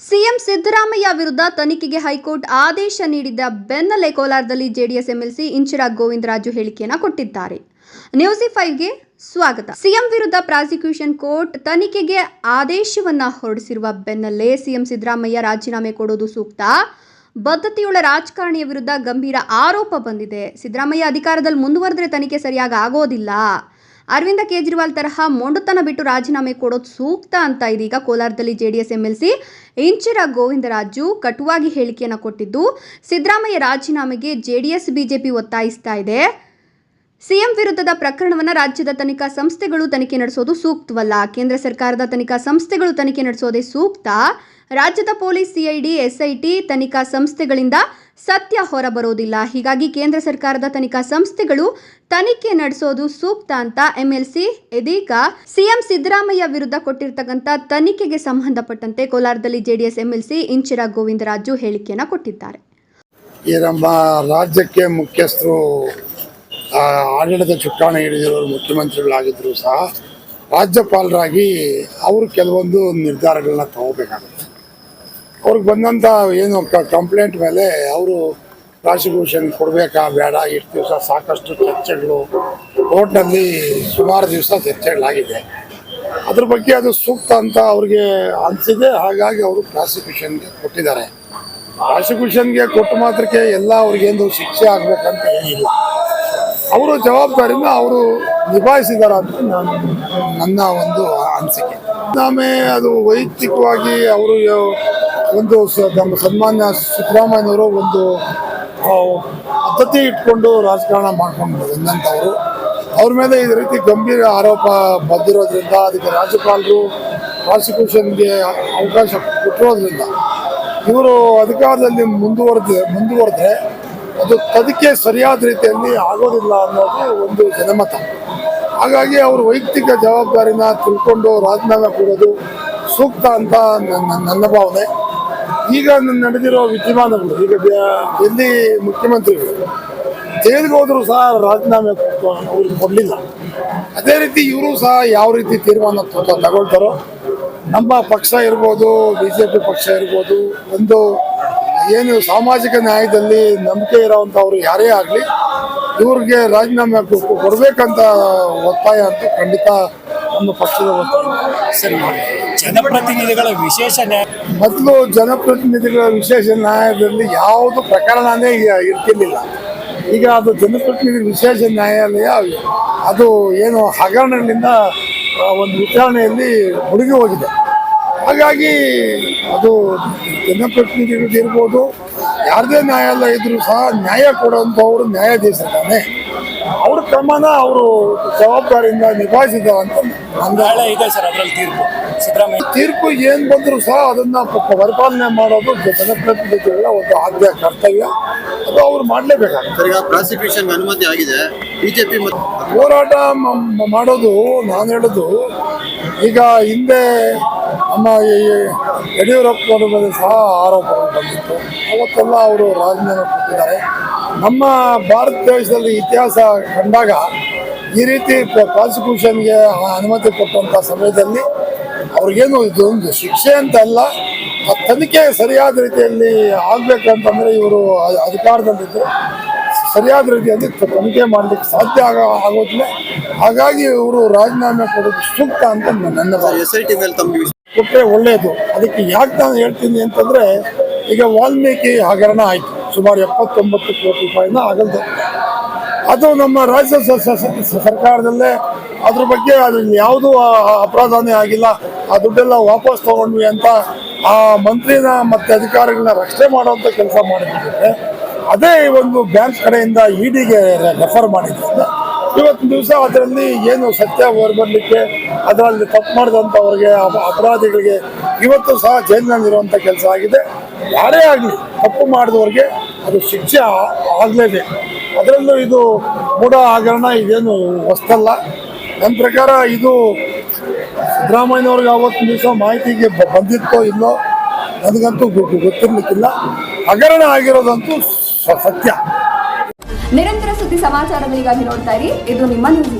CM Siddaramaiah ವಿರುದ್ಧ ತನಿಖೆಗೆ high court ಆದೇಶ ನೀಡಿದ್ದ ಬೆನ್ನಲ್ಲೇ ಕೋಲಾರದಲ್ಲಿ ಜೆಡಿಎಸ್ ಎಂಎಲ್ಸಿ ಇಂಚಿರಾ ಗೋವಿಂದರಾಜು ಹೇಳಿಕೆಯನ್ನ ಕೊಟ್ಟಿದ್ದಾರೆ. ನ್ಯೂಸಿ ಫೈವ್ಗೆ ಸ್ವಾಗತ. ಸಿಎಂ ವಿರುದ್ಧ ಪ್ರಾಸಿಕ್ಯೂಷನ್ ಕೋರ್ಟ್ ತನಿಖೆಗೆ ಆದೇಶವನ್ನ ಹೊರಡಿಸಿರುವ ಬೆನ್ನಲ್ಲೇ ಸಿಎಂ ಸಿದ್ದರಾಮಯ್ಯ ರಾಜೀನಾಮೆ ಕೊಡೋದು ಸೂಕ್ತ. ಬದ್ಧತೆಯುಳ್ಳ ರಾಜಕಾರಣಿಯ ವಿರುದ್ಧ ಗಂಭೀರ ಆರೋಪ ಬಂದಿದೆ. ಸಿದ್ದರಾಮಯ್ಯ ಅಧಿಕಾರದಲ್ಲಿ ಮುಂದುವರೆದ್ರೆ ತನಿಖೆ ಸರಿಯಾಗಿ ಆಗೋದಿಲ್ಲ. ಅರವಿಂದ ಕೇಜ್ರಿವಾಲ್ ತರಹ ಮೊಂಡುತನ ಬಿಟ್ಟು ರಾಜೀನಾಮೆ ಕೊಡೋದು ಸೂಕ್ತ ಅಂತ ಇದೀಗ ಕೋಲಾರದಲ್ಲಿ ಜೆಡಿಎಸ್ ಎಂಎಲ್ಸಿ. ಇಂಚಿರ ಗೋವಿಂದರಾಜು ಕಟುವಾಗಿ ಹೇಳಿಕೆಯನ್ನು ಕೊಟ್ಟಿದ್ದು, ಸಿದ್ದರಾಮಯ್ಯ ರಾಜೀನಾಮೆಗೆ ಜೆಡಿಎಸ್, ಬಿಜೆಪಿ ಒತ್ತಾಯಿಸ್ತಾ ಇದೆ. ಸಿಎಂ ವಿರುದ್ಧದ ಪ್ರಕರಣವನ್ನು ರಾಜ್ಯದ ತನಿಖಾ ಸಂಸ್ಥೆಗಳು ತನಿಖೆ ನಡೆಸೋದು ಸೂಕ್ತವಲ್ಲ. ಕೇಂದ್ರ ಸರ್ಕಾರದ ತನಿಖಾ ಸಂಸ್ಥೆಗಳು ತನಿಖೆ ನಡೆಸೋದೇ ಸೂಕ್ತ. ರಾಜ್ಯದ ಪೊಲೀಸ್ ಸಿಐಡಿ, ಎಸ್ಐಟಿ ತನಿಖಾ ಸಂಸ್ಥೆಗಳಿಂದ ಸತ್ಯ ಹೊರಬರೋದಿಲ್ಲ. ಹೀಗಾಗಿ ಕೇಂದ್ರ ಸರ್ಕಾರದ ತನಿಖಾ ಸಂಸ್ಥೆಗಳು ತನಿಖೆ ನಡೆಸೋದು ಸೂಕ್ತ ಅಂತ ಎಂಎಲ್ಸಿ, ಇದೀಗ ಸಿಎಂ ಸಿದ್ದರಾಮಯ್ಯ ವಿರುದ್ಧ ಕೊಟ್ಟಿರ್ತಕ್ಕಂಥ ತನಿಖೆಗೆ ಸಂಬಂಧಪಟ್ಟಂತೆ ಕೋಲಾರದಲ್ಲಿ ಜೆಡಿಎಸ್ ಎಂಎಲ್ಸಿ ಇಂಚಿರ ಗೋವಿಂದರಾಜು ಹೇಳಿಕೆಯನ್ನು ಕೊಟ್ಟಿದ್ದಾರೆ. ಈ ನಮ್ಮ ರಾಜ್ಯಕ್ಕೆ ಮುಖ್ಯಸ್ಥರು ಆಡಳಿತ ಚುಕ್ಕಾಣಿ ಹಿಡಿದಿರೋರು ಮುಖ್ಯಮಂತ್ರಿಗಳಾಗಿದ್ದರೂ ಸಹ ರಾಜ್ಯಪಾಲರಾಗಿ ಅವರು ಕೆಲವೊಂದು ನಿರ್ಧಾರಗಳನ್ನ ತಗೋಬೇಕಾಗುತ್ತೆ. ಅವ್ರಿಗೆ ಬಂದಂಥ ಏನು ಕಂಪ್ಲೇಂಟ್ ಮೇಲೆ ಅವರು ಪ್ರಾಸಿಕ್ಯೂಷನ್ ಕೊಡಬೇಕಾ ಬೇಡ ಇಷ್ಟು ದಿವಸ ಸಾಕಷ್ಟು ಚರ್ಚೆಗಳು. ಕೋರ್ಟ್ನಲ್ಲಿ ಸುಮಾರು ದಿವಸ ಚರ್ಚೆಗಳಾಗಿದೆ. ಅದ್ರ ಬಗ್ಗೆ ಅದು ಸೂಕ್ತ ಅಂತ ಅವ್ರಿಗೆ ಅನಿಸಿದೆ, ಹಾಗಾಗಿ ಅವರು ಪ್ರಾಸಿಕ್ಯೂಷನ್ಗೆ ಕೊಟ್ಟಿದ್ದಾರೆ. ಪ್ರಾಸಿಕ್ಯೂಷನ್ಗೆ ಕೊಟ್ಟ ಮಾತ್ರಕ್ಕೆ ಎಲ್ಲ ಅವ್ರಿಗೇನು ಶಿಕ್ಷೆ ಆಗಬೇಕಂತ ಏನಿಲ್ಲ. ಅವರು ಜವಾಬ್ದಾರಿನ ಅವರು ನಿಭಾಯಿಸಿದಾರ ಅಂತ ನಾನು ನನ್ನ ಒಂದು ಅನಿಸಿಕೆ. ಆಮೇಲೆ ಅದು ವೈಯಕ್ತಿಕವಾಗಿ ಅವರು ಒಂದು ನಮ್ಮ ಸನ್ಮಾನ್ಯ ಸಿದ್ದರಾಮಯ್ಯನವರು ಒಂದು ಪದ್ಧತಿ ಇಟ್ಕೊಂಡು ರಾಜಕಾರಣ ಮಾಡ್ಕೊಂಡು ಬಂದಂಥವ್ರು. ಅವ್ರ ಮೇಲೆ ಈ ರೀತಿ ಗಂಭೀರ ಆರೋಪ ಬಂದಿರೋದ್ರಿಂದ ಅದಕ್ಕೆ ರಾಜ್ಯಪಾಲರು ಪ್ರಾಸಿಕ್ಯೂಷನ್ಗೆ ಅವಕಾಶ ಕೊಟ್ಟಿರೋದ್ರಿಂದ ಇವರು ಅಧಿಕಾರದಲ್ಲಿ ಮುಂದುವರೆದ ಮುಂದುವರೆದ್ರೆ ಅದು ತದಕ್ಕೆ ಸರಿಯಾದ ರೀತಿಯಲ್ಲಿ ಆಗೋದಿಲ್ಲ ಅನ್ನೋದು ಒಂದು ಜನಮತ. ಹಾಗಾಗಿ ಅವರು ವೈಯಕ್ತಿಕ ಜವಾಬ್ದಾರಿನ ತಿಳ್ಕೊಂಡು ರಾಜೀನಾಮೆ ಕೊಡೋದು ಸೂಕ್ತ ಅಂತ ನನ್ನ ಭಾವನೆ. ಈಗ ನಡೆದಿರೋ ವಿದ್ಯಮಾನಗಳು, ಈಗ ಡೆಲ್ಲಿ ಮುಖ್ಯಮಂತ್ರಿಗಳು ಜೈಲಿಗೆ ಹೋದ್ರು ಸಹ ರಾಜೀನಾಮೆ ಅವ್ರಿಗೆ ಕೊಡಲಿಲ್ಲ. ಅದೇ ರೀತಿ ಇವರು ಸಹ ಯಾವ ರೀತಿ ತೀರ್ಮಾನ ತಗೊಳ್ತಾರೋ, ನಮ್ಮ ಪಕ್ಷ ಇರ್ಬೋದು ಬಿ ಜೆ ಪಿ ಪಕ್ಷ ಇರ್ಬೋದು, ಒಂದು ಏನು ಸಾಮಾಜಿಕ ನ್ಯಾಯದಲ್ಲಿ ನಂಬಿಕೆ ಇರೋವಂಥವ್ರು ಯಾರೇ ಆಗಲಿ, ಇವ್ರಿಗೆ ರಾಜೀನಾಮೆ ಕೊಡ್ಬೇಕಂತ ಒತ್ತಾಯ ಅಂತ ಖಂಡಿತ ನಮ್ಮ ಪಕ್ಷದ ಸರಿ ಜನಪ್ರತಿನಿಧಿಗಳ ವಿಶೇಷ ನ್ಯಾಯ ಮೊದಲು ಜನಪ್ರತಿನಿಧಿಗಳ ವಿಶೇಷ ನ್ಯಾಯದಲ್ಲಿ ಯಾವುದು ಪ್ರಕರಣನೇ ಇರ್ತಿರ್ಲಿಲ್ಲ. ಈಗ ಅದು ಜನಪ್ರತಿನಿಧಿ ವಿಶೇಷ ನ್ಯಾಯಾಲಯ, ಅದು ಏನು ಹಗರಣದಿಂದ ಒಂದು ವಿಚಾರಣೆಯಲ್ಲಿ ಮುಳುಗಿ ಹೋಗಿದೆ. ಹಾಗಾಗಿ ಅದು ಜನಪ್ರತಿನಿಧಿಗಳು ಇರ್ಬೋದು, ಯಾರದೇ ನ್ಯಾಯಾಲಯ ಇದ್ರೂ ಸಹ ನ್ಯಾಯ ಕೊಡುವಂಥವ್ರು ನ್ಯಾಯಾಧೀಶರಿದ್ದಾನೆ ಅವ್ರ ಕ್ರಮನ ಅವರು ಜವಾಬ್ದಾರಿಯಿಂದ ನಿಭಾಯಿಸಿದ್ದಾರೆ ಅಂತ ನನ್ನ ಇದೆ ಸರ್ ಅದರಲ್ಲಿ ತೀರ್ಪು. ಸಿದ್ದರಾಮಯ್ಯ. ತೀರ್ಪು ಏನ್ ಬಂದರೂ ಸಹ ಅದನ್ನ ಪರಿಪಾಲನೆ ಮಾಡೋದು ಜನಪ್ರತಿನಿಧಿಗಳ ಒಂದು ಆದ್ಯ ಕರ್ತವ್ಯ. ಅದು ಅವ್ರು ಮಾಡಲೇಬೇಕಾಗ್ತದೆ ಸರ್ ಈಗ ಪ್ರಾಸಿಕ್ಯೂಷನ್ ಅನುಮತಿ ಆಗಿದೆ. ಬಿಜೆಪಿ ಮತ್ತು ಹೋರಾಟ ಮಾಡೋದು ನಾನು ಹೇಳೋದು ಈಗ ಹಿಂದೆ ನಮ್ಮ ಈ ಯಡಿಯೂರಪ್ಪನವರ ಮೇಲೆ ಸಹ ಆರೋಪ ಬಂದಿತ್ತು. ಅವತ್ತೆಲ್ಲ ಅವರು ರಾಜೀನಾಮೆ ಕೊಟ್ಟಿದ್ದಾರೆ. ನಮ್ಮ ಭಾರತ ದೇಶದಲ್ಲಿ ಇತಿಹಾಸ ಕಂಡಾಗ ಈ ರೀತಿ ಪ್ರಾಸಿಕ್ಯೂಷನ್ಗೆ ಅನುಮತಿ ಕೊಟ್ಟಂಥ ಸಮಯದಲ್ಲಿ ಅವ್ರಿಗೇನು ಇದು ಒಂದು ಶಿಕ್ಷೆ ಅಂತ ಅಲ್ಲ ಆ ತನಿಖೆ ಸರಿಯಾದ ರೀತಿಯಲ್ಲಿ ಆಗ್ಬೇಕಂತಂದ್ರೆ ಇವರು ಅಧಿಕಾರದಲ್ಲಿದ್ದರು ಸರಿಯಾದ ರೀತಿಯಲ್ಲಿ ತನಿಖೆ ಮಾಡಲಿಕ್ಕೆ ಸಾಧ್ಯ ಆಗ ಆಗೋದಿಲ್ಲ. ಹಾಗಾಗಿ ಇವರು ರಾಜೀನಾಮೆ ಕೊಡೋದು ಸೂಕ್ತ ಅಂತ ನನ್ನ ಕೊಟ್ಟರೆ ಒಳ್ಳೆಯದು ಅದಕ್ಕೆ ಯಾಕೆ ನಾನು ಹೇಳ್ತೀನಿ ಅಂತಂದ್ರೆ ಈಗ ವಾಲ್ಮೀಕಿ ಹಗರಣ ಆಯಿತು. ಸುಮಾರು ಎಪ್ಪತ್ತೊಂಬತ್ತು ಕೋಟಿ ರೂಪಾಯಿನ ಆಗಲ್ದು. ಅದು ನಮ್ಮ ರಾಜ್ಯ ಸರ್ಕಾರದಲ್ಲೇ ಅದ್ರ ಬಗ್ಗೆ ಅದ್ರ ಯಾವುದೂ ಅಪರಾಧನೇ ಆಗಿಲ್ಲ. ಆ ದುಡ್ಡೆಲ್ಲ ವಾಪಸ್ ತಗೊಂಡ್ವಿ ಅಂತ ಆ ಮಂತ್ರಿನ ಮತ್ತೆ ಅಧಿಕಾರಿಗಳನ್ನ ರಕ್ಷಣೆ ಮಾಡುವಂಥ ಕೆಲಸ ಮಾಡಿದ್ರೆ ಅದೇ ಒಂದು ಬ್ಯಾಂಕ್ ಕಡೆಯಿಂದ ಇಡಿಗೆ ರೆಫರ್ ಮಾಡಿದ್ರಿಂದ ಇವತ್ತಿನ ದಿವಸ ಅದರಲ್ಲಿ ಏನು ಸತ್ಯ ಹೊರಬರಲಿಕ್ಕೆ ಅದರಲ್ಲಿ ತಪ್ಪು ಮಾಡಿದಂಥವ್ರಿಗೆ ಅಪ- ಅಪರಾಧಿಗಳಿಗೆ ಇವತ್ತು ಸಹ ಜೈಲಿನಲ್ಲಿರುವಂಥ ಕೆಲಸ ಆಗಿದೆ. ಯಾರೇ ಆಗಲಿ ತಪ್ಪು ಮಾಡಿದವ್ರಿಗೆ ಅದು ಶಿಕ್ಷೆ ಆಗಲೇಬೇಕು. ಅದರಲ್ಲೂ ಇದು ಮೂಢ ಹಗರಣ ಇದೇನು ಹೊಸ್ತಲ್ಲ. ನನ್ನ ಪ್ರಕಾರ ಇದು ಸಿದ್ದರಾಮಯ್ಯನವ್ರಿಗೆ ಅವತ್ತು ದಿವಸ ಮಾಹಿತಿಗೆ ಬಂದಿತ್ತೋ ಇಲ್ಲೋ ನನಗಂತೂ ಗೊತ್ತಿರ್ಲಿಕ್ಕಿಲ್ಲ. ಹಗರಣ ಆಗಿರೋದಂತೂ ಸತ್ಯ. ನಿರಂತರ ಸುದ್ದಿ ಸಮಾಚಾರಗಳಿಗಾಗಿ ನೋಡ್ತಾ ಇರಿ. ಇದು ನಿಮ್ಮ ನ್ಯೂಸ್